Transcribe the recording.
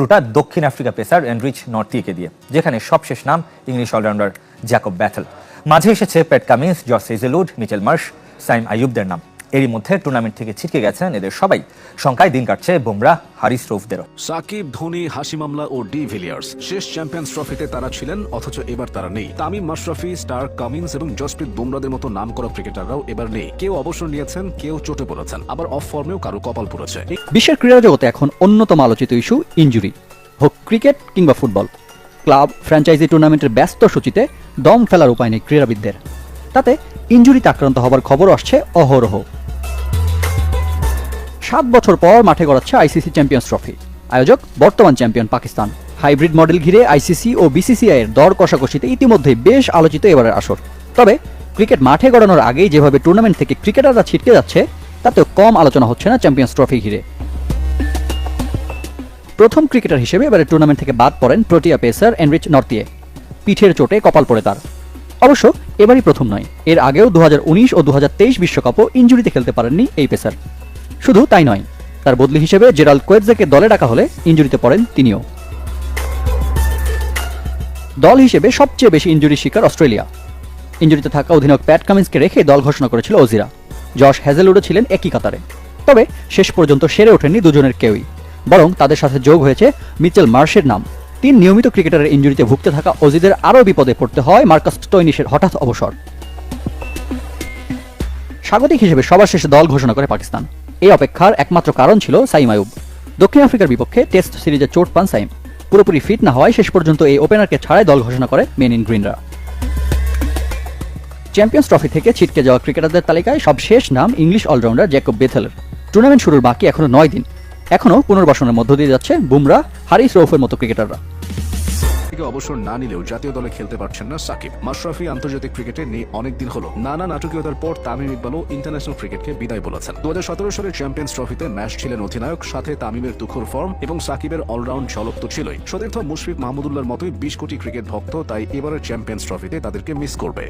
শুরুটা দক্ষিণ Africa pacer enrich নর্থিকে দিয়ে, যেখানে সবশেষ নাম ইংলিশ অলরাউন্ডার জ্যাকব ব্যাথেল মাঝে এসেছে Pat Cummins Josh Hazlewood Mitchell Marsh Saim আইয়ুবদের নাম। এরই মধ্যে টুর্নামেন্ট থেকে ছিটকে গেছেন এদের সবাই। শঙ্কায় দিন কাটছে বুমরা হারিস রৌফদেরও। সাকিব ধোনি হাসি মামলা ও ডি ভিলিয়ার্স। শেষ চ্যাম্পিয়ন্স ট্রফিতে তারা ছিলেন অথচ এবার তারা নেই। তামিম মাশরাফি স্টার কামিন্স এবং জসপ্রীত বুমরাদের মতো নাম করা ক্রিকেটাররাও এবার নেই। কেউ অবসর নিয়েছেন কেউ চোটে পড়েছেন। আবার অফ ফর্মেও কারও কপাল পড়েছে। বিশ্বের ক্রীড়া জগতে এখন অন্যতম আলোচিত ইস্যু ইনজুরি। হোক ক্রিকেট কিংবা ফুটবল ক্লাব ফ্র্যাঞ্চাইজি টুর্নামেন্টের ব্যস্ত সূচিতে দম ফেলার উপায় নেই ক্রীড়াবিদদের। তাতে ইনজুরিতে আক্রান্ত হবার খবর আসছে অহরহ। সাত বছর পর মাঠে গড়াচ্ছে আইসিসি চ্যাম্পিয়ন্স ট্রফি। আয়োজক বর্তমান চ্যাম্পিয়ন পাকিস্তান। হাইব্রিড মডেল ঘিরে আইসিসি ও বিসিসিআই এর দর কষাকষিতে ইতিমধ্যেই বেশ আলোচিত এবারের আসর। তবে ক্রিকেট মাঠে গড়ানোর আগেই যেভাবে টুর্নামেন্ট থেকে ক্রিকেটাররা ছিটকে যাচ্ছে, তাতেও কম আলোচনা হচ্ছে না চ্যাম্পিয়ন্স ট্রফি ঘিরে। প্রথম ক্রিকেটার হিসেবে এবারে টুর্নামেন্ট থেকে বাদ পড়েন প্রোটিয়া পেসার এনরিচ নর্তিয়ে। পিঠের চোটে কপাল পড়ে তার। অবশ্য এবারই প্রথম নয়, এর আগেও দু হাজার উনিশ ও দু বিশ্বকাপও ইঞ্জুরিতে খেলতে পারেননি এই পেসার। শুধু তাই নয়, তার বদলি হিসেবে জেরাল্ড কোয়েটজেকে দলে ডাকা হলে ইঞ্জুরিতে পড়েন তিনিও। দল হিসেবে সবচেয়ে বেশি ইঞ্জুরির শিকার অস্ট্রেলিয়া। ইঞ্জুরিতে থাকা অধিনায়ক প্যাট কামিন্সকে রেখে দল ঘোষণা করেছিল ওজিরা। জশ হ্যাজেলউডও ছিলেন একই কাতারে। তবে শেষ পর্যন্ত সেরে ওঠেননি দুজনের কেউই, বরং তাদের সাথে যোগ হয়েছে মিচেল মার্শের নাম। তিন নিয়মিত ক্রিকেটারের ইঞ্জুরিতে ভুগতে থাকা অজিদের আরও বিপদে পড়তে হয় মার্কাস স্টোইনিসের হঠাৎ অবসর। স্বাগতিক হিসেবে সবার শেষে দল ঘোষণা করে পাকিস্তান। এই অপেক্ষার একমাত্র কারণ ছিল সাইম আয়ুব। দক্ষিণ আফ্রিকার বিপক্ষে টেস্ট সিরিজে চোট পান সাইম। পুরোপুরি ফিট না হওয়ায় শেষ পর্যন্ত এই ওপেনারকে ছাড়াই দল ঘোষণা করে মেন ইন গ্রিনরা। চ্যাম্পিয়ন্স ট্রফি থেকে ছিটকে যাওয়া ক্রিকেটারদের তালিকায় সবশেষ নাম ইংলিশ অলরাউন্ডার জ্যাকব বেথেলের টুর্নামেন্ট শুরুর বাকি এখনও নয় দিন। এখনও পুনর্বাসনের মধ্য দিয়ে যাচ্ছে বুমরা, হারিস রৌফের মতো ক্রিকেটাররা। থেকে অবসর না নিলেও জাতীয় দলে খেলতে পারছেন না সাকিব। মাশরাফি আন্তর্জাতিক ক্রিকেটে নেই অনেকদিন হলো। নানা নাটকীয়তার পর তামিম ইকবালও ইন্টারন্যাশনাল ক্রিকেটকে বিদায় বলেছেন। দু হাজার সতেরো সালের চ্যাম্পিয়ন্স ট্রফিতে ম্যাচ ছিলেন অধিনায়ক, সাথে তামিমের তুখর ফর্ম এবং সাকিবের অলরাউন্ড ঝলক তো ছিলই। সতীর্থ মুশফিক মাহমুদুল্লার মতোই বিশ কোটি ক্রিকেট ভক্ত, তাই এবারের চ্যাম্পিয়ন্স ট্রফিতে তাদেরকে মিস করবে।